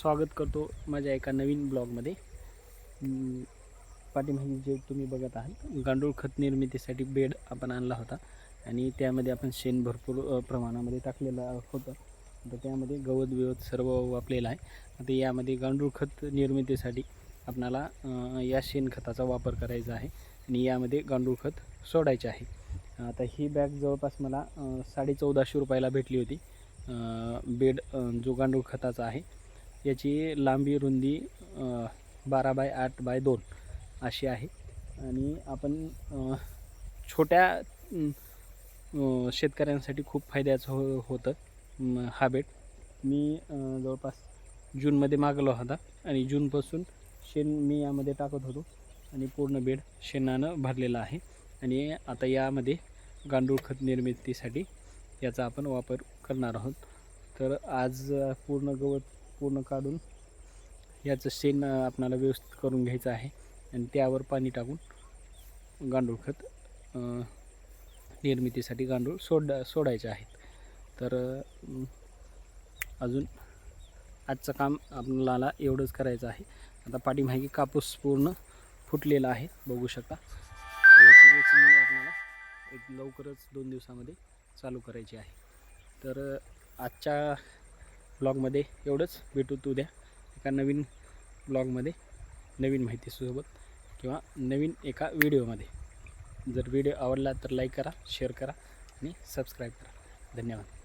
स्वागत करतो माझ्या एका नवीन ब्लॉगमध्ये. पाठीमागे म्हणजे जे तुम्ही बघत आहात गांडूळ खत निर्मितीसाठी बेड आपण आणला होता आणि त्यामध्ये आपण शेण भरपूर प्रमाणामध्ये टाकलेलं होतं. तर त्यामध्ये गवत बिवत सर्व वापलेलं आहे. आता यामध्ये गांडूळ खत निर्मितीसाठी आपणाला या शेणखताचा वापर करायचा आहे आणि यामध्ये गांडूळ खत सोडायचे आहे. आता ही बॅग जवळपास मला साडे चौदाशे रुपयाला भेटली होती. बेड जो गांडूळ खताचा आहे याची लांबी रुंदी बारा बाय आठ बाय दोन अशी आहे. आणि आपण छोट्या शेतकऱ्यांसाठी खूप फायद्याचं हो होतं हा बेड. मी जवळपास जूनमध्ये मागलो होता आणि जूनपासून शेण मी यामध्ये टाकत होतो आणि पूर्ण बेड शेणानं भरलेला आहे. आणि आता यामध्ये गांडूळ खत निर्मितीसाठी याचा आपण वापर करणार आहोत. तर आज पूर्ण गवत पूर्ण काढून याचं शेण आपणाला व्यवस्थित करून घ्यायचं आहे. आणि त्यावर पाणी टाकून गांडूळ खत निर्मितीसाठी गांडूळ सोड सोडायचे आहेत. तर अजून आजचं काम आपल्याला एवढंच करायचं आहे. आता पाठीमागे कापूस पूर्ण फुटलेला आहे बघू शकता. याची वेचणी आपल्याला एक लवकरच दोन दिवसामध्ये चालू करायची आहे. तर आजच्या ब्लॉगमध्ये एवढंच. भेटू उद्या एका नवीन ब्लॉगमध्ये नवीन माहितीसोबत किंवा नवीन एका व्हिडिओमध्ये. जर व्हिडिओ आवडला तर लाईक करा शेअर करा आणि सबस्क्राईब करा. धन्यवाद.